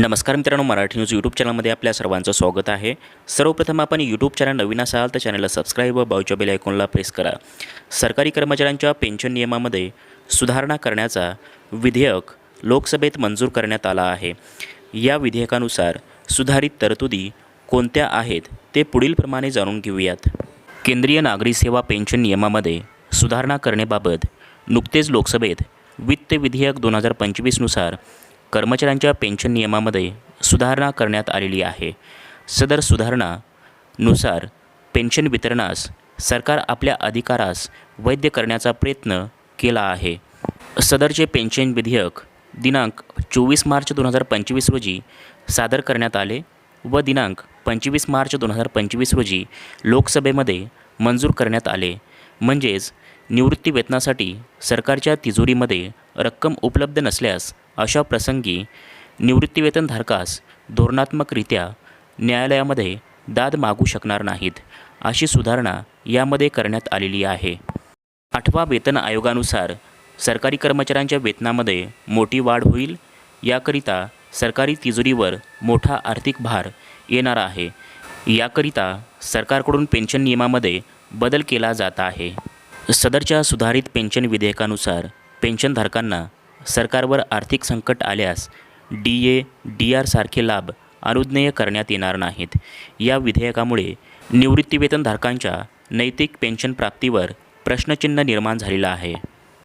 नमस्कार मित्रांनो Marathi news YouTube चॅनलमध्ये आपल्या सर्वांचं स्वागत आहे. सर्वप्रथम आपण यूट्यूब चॅनल नवीन असाल तर चॅनलला सबस्क्राईब व बाजूच्या बेल आयकॉनला प्रेस करा. सरकारी कर्मचाऱ्यांच्या पेन्शन नियमामध्ये सुधारणा करण्याचा विधेयक लोकसभेत मंजूर करण्यात आला आहे. या विधेयकानुसार सुधारित तरतुदी कोणत्या आहेत ते पुढीलप्रमाणे जाणून घेऊयात. केंद्रीय नागरी सेवा पेन्शन नियमामध्ये सुधारणा करण्याबाबत नुकतेच लोकसभेत वित्त विधेयक दोन हजार पंचवीसनुसार कर्मचाऱ्यांच्या पेन्शन नियमामध्ये सुधारणा करण्यात आलेली आहे. सदर सुधारणानुसार पेन्शन वितरणास सरकार आपल्या अधिकारास वैध करण्याचा प्रयत्न केला आहे. सदरचे पेन्शन विधेयक दिनांक चोवीस मार्च दोन हजार पंचवीस रोजी सादर करण्यात आले व दिनांक पंचवीस मार्च दोन हजार पंचवीस रोजी लोकसभेमध्ये मंजूर करण्यात आले. म्हणजेच निवृत्ती वेतनासाठी सरकारच्या तिजोरीमध्ये रक्कम उपलब्ध नसल्यास अशा प्रसंगी निवृत्तीवेतनधारकास धोरणात्मकरित्या न्यायालयामध्ये दाद मागू शकणार नाहीत अशी सुधारणा यामध्ये करण्यात आलेली आहे. आठवा वेतन आयोगानुसार सरकारी कर्मचाऱ्यांच्या वेतनामध्ये मोठी वाढ होईल याकरिता सरकारी तिजोरीवर मोठा आर्थिक भार येणार आहे. याकरिता सरकारकडून पेन्शन नियमामध्ये बदल केला जात आहे. सदरच्या सुधारित पेन्शन विधेयकानुसार पेन्शनधारकांना सरकारवर आर्थिक संकट आल्यास डी ए डी आर सारखे लाभ अनुज्ञेय करण्यात येणार नाहीत. या विधेयकामुळे निवृत्तीवेतनधारकांच्या नैतिक पेन्शन प्राप्तीवर प्रश्नचिन्ह निर्माण झालेलं आहे.